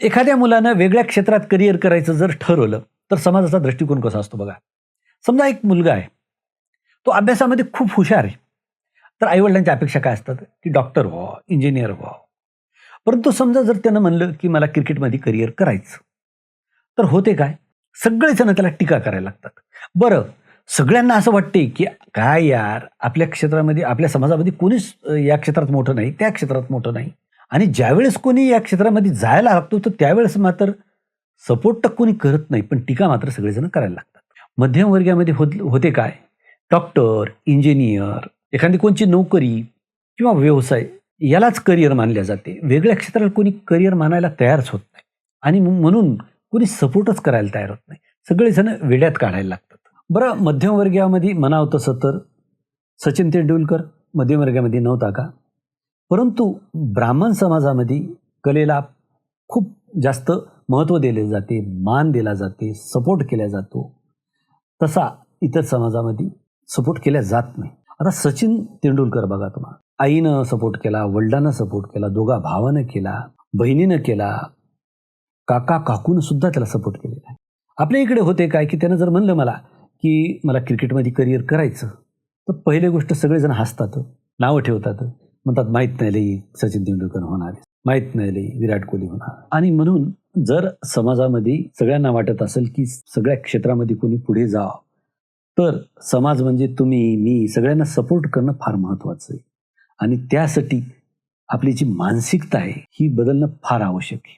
एखाद्या मुलानं वेगळ्या क्षेत्रात करिअर करायचं जर ठरवलं तर समाजाचा दृष्टिकोन कसा असतो बघा. समजा एक मुलगा आहे तो अभ्यासामध्ये खूप हुशार आहे. तर आईवडिलांच्या अपेक्षा काय असतात? की डॉक्टर व्हावं इंजिनियर व्हावं परंतु समजा जर त्यानं म्हणलं की मला क्रिकेटमध्ये करिअर करायचं तर होते काय? सगळेजण त्याला टीका करायला लागतात. बरं सगळ्यांना असं वाटते की काय यार आपल्या क्षेत्रामध्ये आपल्या समाजामध्ये कोणीच या क्षेत्रात मोठं नाही त्या क्षेत्रात मोठं नाही. आणि ज्यावेळेस कोणी या क्षेत्रामध्ये जायला लागतो तर त्यावेळेस मात्र सपोर्ट तर कोणी करत नाही पण टीका मात्र सगळेजण करायला लागतात. मध्यमवर्गीयामध्ये होत होते काय? डॉक्टर इंजिनियर एखादी कोणची नोकरी किंवा व्यवसाय यालाच करिअर मानल्या जाते. वेगळ्या क्षेत्राला कोणी करिअर मानायला तयारच होत नाही. आणि म्हणून कोणी सपोर्टच करायला तयार होत नाही. सगळेजण वेड्यात काढायला लागतात. बरं मध्यमवर्गीयामध्ये म्हणावं तसं तर सचिन तेंडुलकर मध्यमवर्गामध्ये नव्हता का? परंतु ब्राह्मण समाजामध्ये कलेला खूप जास्त महत्त्व दिले जाते मान दिला जाते सपोर्ट केला जातो. तसा इतर समाजामध्ये सपोर्ट केला जात नाही. आता सचिन तेंडुलकर बघा तुम्हाला आईनं सपोर्ट केला वडिलांना सपोर्ट केला दोघा भावानं केला बहिणीनं केला काका काकूनं सुद्धा त्याला सपोर्ट केलेला आहे. आपल्या इकडे होते काय की त्यानं जर म्हणलं मला की मला क्रिकेटमध्ये करिअर करायचं तर पहिली गोष्ट सगळेजण हसतात नावं ठेवतात. म्हणतात माहीत नाही लई सचिन तेंडुलकर होणार माहीत नाही लई विराट कोहली होणार. आणि म्हणून जर समाजामध्ये सगळ्यांना वाटत असेल की सगळ्या क्षेत्रामध्ये कोणी पुढे जावं तर समाज म्हणजे तुम्ही मी सगळ्यांना सपोर्ट करणं फार महत्त्वाचं आहे. आणि त्यासाठी आपली जी मानसिकता आहे ही बदलणं फार आवश्यक आहे.